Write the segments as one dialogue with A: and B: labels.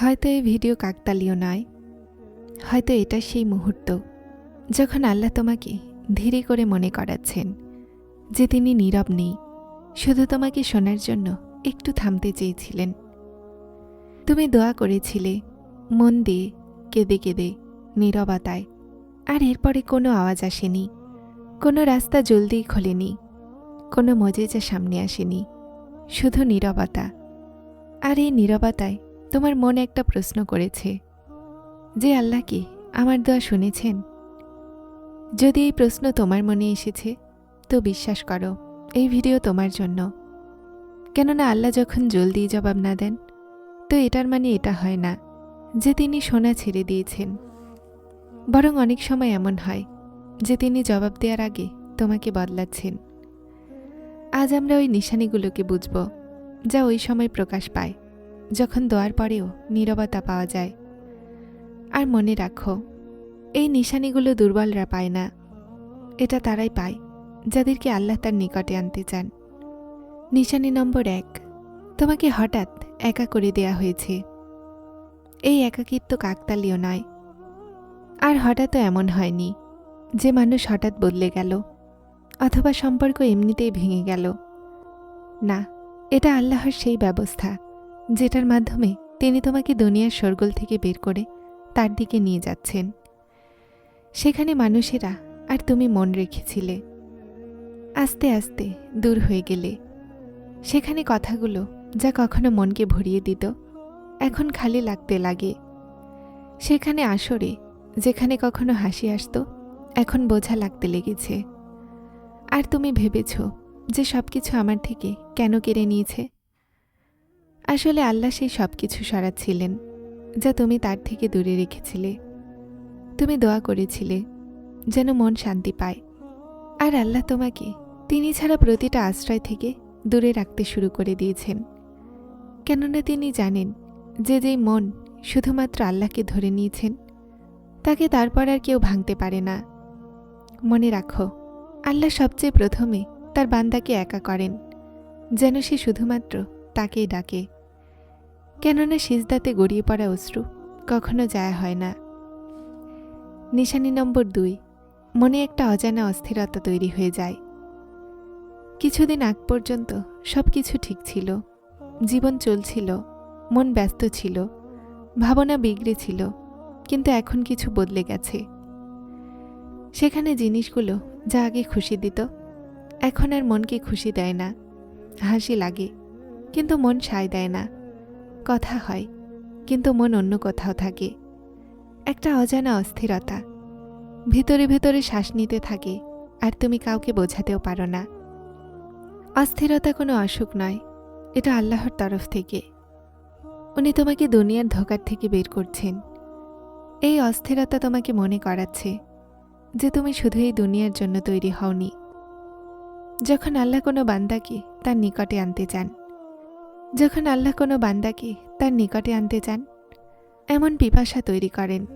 A: হয়তো এই ভিডিও কাকতালীয় নয়। হয়তো এটা সেই মুহূর্ত যখন আল্লাহ তোমাকে ধীরে করে মনে করাচ্ছেন যে তিনি নীরব নেই, শুধু তোমাকে শোনার জন্য একটু থামতে চেয়েছিলেন। তুমি দোয়া করেছিলে, মন দিয়ে কেঁদে কেঁদে নীরবতায়, আর এরপরে কোনো আওয়াজ আসেনি, কোনো রাস্তা জলদিই খোলেনি, কোনো মজেজা সামনে আসেনি, শুধু নীরবতা। আর এই নীরবতায় তোমার মনে একটা প্রশ্ন করেছে, যে আল্লাহ কি আমার দোয়া শুনেছেন? যদি এই প্রশ্ন তোমার মনে এসেছে, তো বিশ্বাস করো, এই ভিডিও তোমার জন্য। কেননা আল্লাহ যখন জলদি জবাব না দেন, তো এটার মানে এটা হয় না, যে তিনি সোনা ছেড়ে দিয়েছেন। বরং অনেক সময় এমন হয়, যে তিনি জবাব দেওয়ার আগে তোমাকে বদলাচ্ছেন। আজ আমরা ওই নিশানিগুলোকে বুঝব, যা ওই সময় প্রকাশ পায়। যখন দোয়ার পরেও নীরবতা পাওয়া যায়। আর মনে রাখো, এই নিশানিগুলো দুর্বলরা পায় না। এটা তারাই পায়, যাদেরকে আল্লাহ তার নিকটে আনতে চান। নিশানি নম্বর এক, তোমাকে হঠাৎ একা করে দেয়া হয়েছে। এই একাকিত্ব কাকতালীয় নয়। আর হঠাৎও এমন হয়নি, যে মানুষ হঠাৎ বদলে গেল, অথবা সম্পর্ক এমনিতেই ভেঙে গেল। না, এটা আল্লাহর সেই ব্যবস্থা। যেটার মাধ্যমে তিনি তোমাকে দুনিয়ার সরগোল থেকে বের করে তার দিকে নিয়ে যাচ্ছেন। সেখানে মানুষেরা আর তুমি মন রেখেছিলে। আস্তে আস্তে দূর হয়ে গেলে। সেখানে কথাগুলো যা কখনো মনকে ভরিয়ে দিত, এখন খালি লাগতে লাগে। সেখানে আসরে যেখানে কখনো হাসি আসতো, এখন বোঝা লাগতে লেগেছে। আর তুমি ভেবেছ যে সব কিছু আমার থেকে কেন কেড়ে নিয়েছে? আসলে আল্লাহ সেই সব কিছু সরাচ্ছিলেন, যা তুমি তার থেকে দূরে রেখেছিলে। তুমি দোয়া করেছিলে, যেন মন শান্তি পায়। আর আল্লাহ তোমাকে তিনি ছাড়া প্রতিটা আশ্রয় থেকে দূরে রাখতে শুরু করে দিয়েছেন। কেননা তিনি জানেন যে যেই মন শুধুমাত্র আল্লাহকে ধরে নিয়েছেন, তাকে তারপর আর কেউ ভাঙতে পারে না। মনে রাখো, আল্লাহ সবচেয়ে প্রথমে তার বান্দাকে একা করেন, যেন সে শুধুমাত্র তাকেই ডাকে। কেননা সিজদাতে গড়িয়ে পড়া অশ্রু কখনো যায় হয় না। নিশানি নম্বর দুই, মনে একটা অজানা অস্থিরতা তৈরি হয়ে যায়। কিছুদিন আগ পর্যন্ত সব কিছু ঠিক ছিল, জীবন চলছিল, মন ব্যস্ত ছিল, ভাবনা বিগড়ে ছিল, কিন্তু এখন কিছু বদলে গেছে। সেখানে জিনিসগুলো যা আগে খুশি দিত, এখন আর মনকে খুশি দেয় না, হাসি লাগে, কিন্তু মন সায় দেয় না। কথা হয়, কিন্তু মন অন্য কোথাও থাকে। একটা অজানা অস্থিরতা। ভিতরে ভেতরে শ্বাস নিতে থাকে, আর তুমি কাউকে বোঝাতেও পারো না। অস্থিরতা কোনো অসুখ নয়, এটা আল্লাহর তরফ থেকে। উনি তোমাকে দুনিয়ার ধোকার থেকে বের করছেন। এই অস্থিরতা তোমাকে মনে করাচ্ছে, যে তুমি শুধু এই দুনিয়ার জন্য তৈরি হওনি। যখন আল্লাহ কোনো বান্দাকে তার নিকটে আনতে চান যখন আল্লাহ কোনো বান্দাকে তার নিকটে আনতে চান, এমন পিপাসা তৈরি করেন,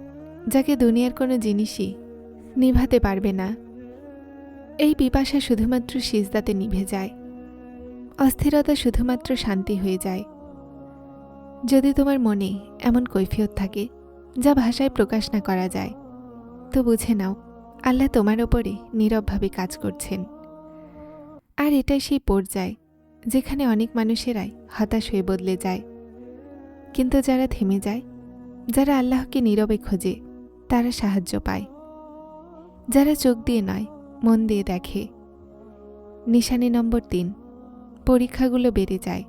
A: যাকে দুনিয়ার কোনো জিনিসই নিভাতে পারবে না। এই পিপাসা শুধুমাত্র সিজদাতে নিভে যায়। অস্থিরতা শুধুমাত্র শান্তি হয়ে যায়। যদি তোমার মনে এমন কৈফিয়ত থাকে, যা ভাষায় প্রকাশ না করা যায়, তো বুঝে নাও, আল্লাহ তোমার ওপরে নীরবভাবে কাজ করছেন। আর এটাই সেই পর্যায় যেখানে অনেক মানুষেরাই হতাশ হয়ে বদলে যায়। কিন্তু যারা থেমে যায়, যারা আল্লাহকে নীরবে খোঁজে, তারা সাহায্য পায়। যারা চোখ দিয়ে নয়, মন দিয়ে দেখে। নিশানি নম্বর তিন, পরীক্ষাগুলো বেড়ে যায়।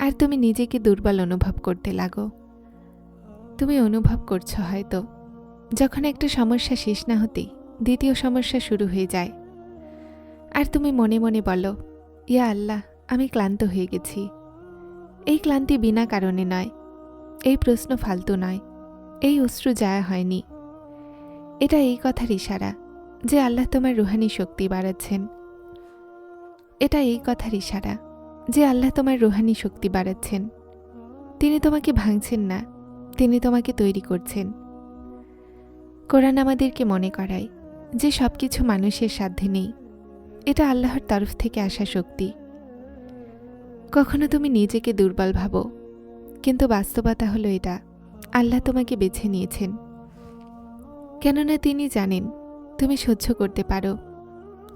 A: আর তুমি নিজেকে দুর্বল অনুভব করতে লাগো। তুমি অনুভব করছ হয়তো, যখন একটা সমস্যা শেষ না হতেই দ্বিতীয় সমস্যা শুরু হয়ে যায়। আর তুমি মনে মনে বলো, ইয়া আল্লাহ আমি ক্লান্ত হয়ে গেছি। এই ক্লান্তি বিনা কারণে নয়। এই প্রশ্ন ফালতু নয়। এই অশ্রু যায় হয়নি। এটা এই কথার ইশারা যে আল্লাহ তোমার রুহানি শক্তি বাড়াচ্ছেন। এটা এই কথার ইশারা যে আল্লাহ তোমার রুহানি শক্তি বাড়াচ্ছেন। তিনি তোমাকে ভাঙছেন না, তিনি তোমাকে তৈরি করছেন। কোরআন আমাদেরকে মনে করায় যে সব কিছু মানুষের সাধ্যে নেই। এটা আল্লাহর তরফ থেকে আসা শক্তি। কখনো তুমি নিজেকে দুর্বল ভাবো। কিন্তু বাস্তবতা হলো এটা। আল্লাহ তোমাকে বেছে নিয়েছেন। কেননা তিনি জানেন তুমি সহ্য করতে পারো।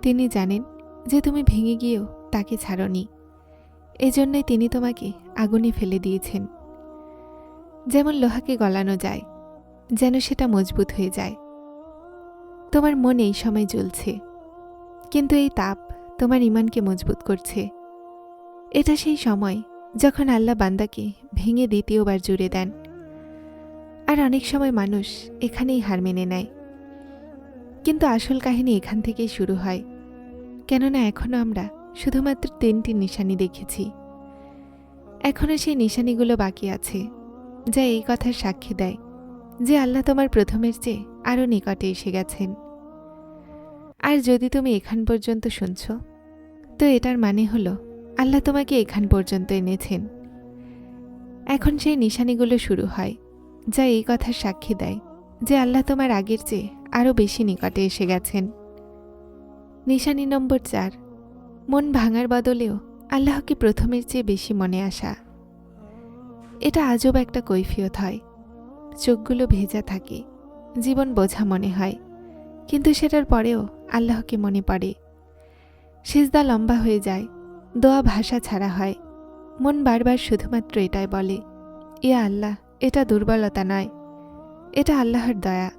A: তিনি জানেন যে তুমি ভেঙে গিয়েও তাকে ছাড়নি। এজন্যই তিনি তোমাকে আগুনে ফেলে দিয়েছেন। যেমন লোহাকে গলানো যায়, যেন সেটা মজবুত হয়ে যায়। তোমার মন এই সময় জ্বলছে। কিন্তু এই তাপ তোমার ইমানকে মজবুত করছে। এটা সেই সময় যখন আল্লাহ বান্দাকে ভেঙে দ্বিতীয়বার জুড়ে দেন। আর অনেক সময় মানুষ এখানেই হার মেনে নেয়। কিন্তু আসল কাহিনী এখান থেকেই শুরু হয়। কেননা এখনও আমরা শুধুমাত্র তিনটি নিশানি দেখেছি। এখনও সেই নিশানিগুলো বাকি আছে, যা এই কথার সাক্ষী দেয় যে আল্লাহ তোমার প্রথমের চেয়ে আরও নিকটে এসে গেছেন। আর যদি তুমি এখান পর্যন্ত শুনছ, তো এটার মানে হলো আল্লাহ তোমাকে এখান পর্যন্ত এনেছেন। এখন সেই নিশানিগুলো শুরু হয়, যা এই কথার সাক্ষী দেয় যে আল্লাহ তোমার আগের চেয়ে আরও বেশি নিকটে এসে গেছেন। নিশানি নম্বর চার, মন ভাঙার বদলেও আল্লাহকে প্রথমের চেয়ে বেশি মনে আসা। এটা আজব একটা কৈফিয়ত হয়, চোখগুলো ভেজা থাকে, জীবন বোঝা মনে হয়, কিন্তু সেটার পরেও আল্লাহকে মনে পড়ে। সেজদা লম্বা হয়ে যায় দোয়া ভাষা ছাড়া হয়। মন বারবার শুধুমাত্র এটাই বলে, ইয়া আল্লাহ, এটা দুর্বলতা নয়, এটা আল্লাহর দয়া।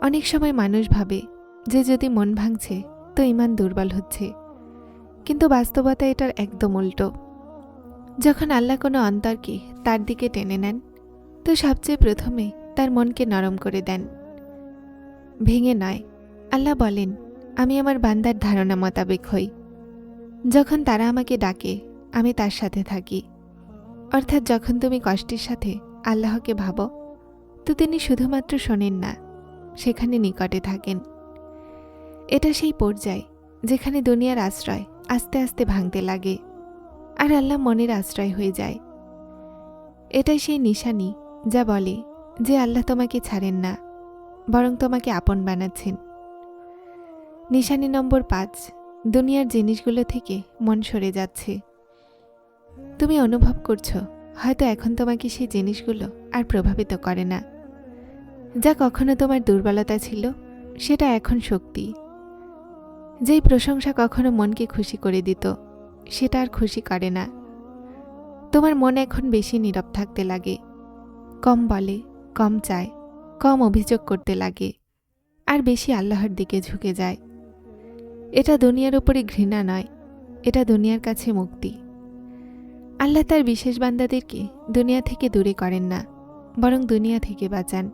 A: অনেক সময় মানুষ ভাবে, যে যদি মন ভাঙছে, তো ইমান দুর্বল হচ্ছে। কিন্তু বাস্তবতা এটার একদম উল্টো। যখন আল্লাহ কোনো অন্তরকে তার দিকে টেনে নেন, তো সবচেয়ে প্রথমে তার মনকে নরম করে দেন। ভেঙে নয়, আল্লাহ বলেন, আমি আমার বান্দার ধারণা মোতাবেক হই। যখন তারা আমাকে ডাকে, আমি তার সাথে থাকি। অর্থাৎ যখন তুমি কষ্টের সাথে আল্লাহকে ভাবো, তো তিনি শুধুমাত্র শোনেন না, সেখানে নিকটে থাকেন। এটা সেই পর্যায় যেখানে দুনিয়ার আশ্রয় আস্তে আস্তে ভাঙতে লাগে আর আল্লাহ মনের আশ্রয় হয়ে যায়। এটাই সেই নিশানি যা বলে যে আল্লাহ তোমাকে ছাড়েন না, বরং তোমাকে আপন বানাচ্ছেন। নিশানি নম্বর পাঁচ দুনিয়ার জিনিসগুলো থেকে মন সরে যাচ্ছে। তুমি অনুভব করছ, হয়তো এখন তোমাকে সেই জিনিসগুলো আর প্রভাবিত করে না। যা কখনো তোমার দুর্বলতা ছিল, সেটা এখন শক্তি। যেই প্রশংসা কখনো মনকে খুশি করে দিত, সেটা আর খুশি করে না। তোমার মন এখন বেশি নীরব থাকতে লাগে। কম বলে, কম চায়, কম অভিযোগ করতে লাগে। আর বেশি আল্লাহর দিকে ঝুঁকে যায়। এটা দুনিয়ার উপরে ঘৃণা নয়, এটা দুনিয়ার কাছে মুক্তি। আল্লাহ তার বিশেষ বান্দাদেরকে দুনিয়া থেকে দূরে করেন না, বরং দুনিয়া থেকে বাঁচান।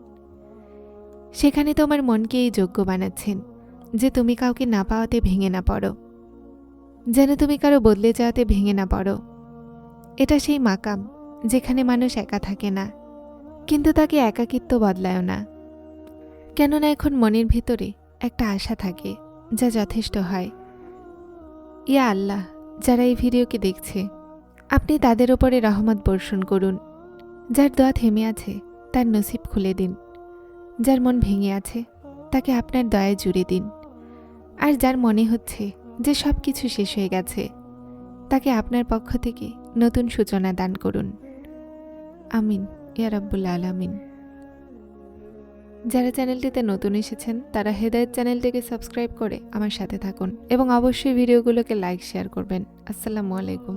A: সেখানে তোমার মনকে এই যোগ্য বানাচ্ছেন, যে তুমি কাউকে না পাওয়াতে ভেঙে না পড়ো। যেন তুমি কারও বদলে যাওয়াতে ভেঙে না পড়ো। এটা সেই মাকাম, যেখানে মানুষ একা থাকে না, কিন্তু তাকে একাকিত্ব বদলায়ও না। কেননা এখন মনের ভিতরে একটা আশা থাকে। যা যথেষ্ট হয়। ইয়া আল্লাহ, যারা এই ভিডিওকে দেখছে, আপনি তাদের ওপরে রহমত বর্ষণ করুন। যার দোয়া থেমে আছে, তার নসিব খুলে দিন। যার মন ভেঙে আছে, তাকে আপনার দয়ায় জুড়ে দিন। আর যার মনে হচ্ছে যে সব কিছু শেষ হয়ে গেছে, তাকে আপনার পক্ষ থেকে নতুন সূচনা দান করুন। আমিন, ইয়া রাব্বুল আলামিন। যারা চ্যানেলটিতে নতুন এসেছেন, তারা হেদায়ত চ্যানেলটিকে সাবস্ক্রাইব করে আমার সাথে থাকুন এবং অবশ্যই ভিডিওগুলোকে লাইক, শেয়ার করবেন। আসসালামু আলাইকুম।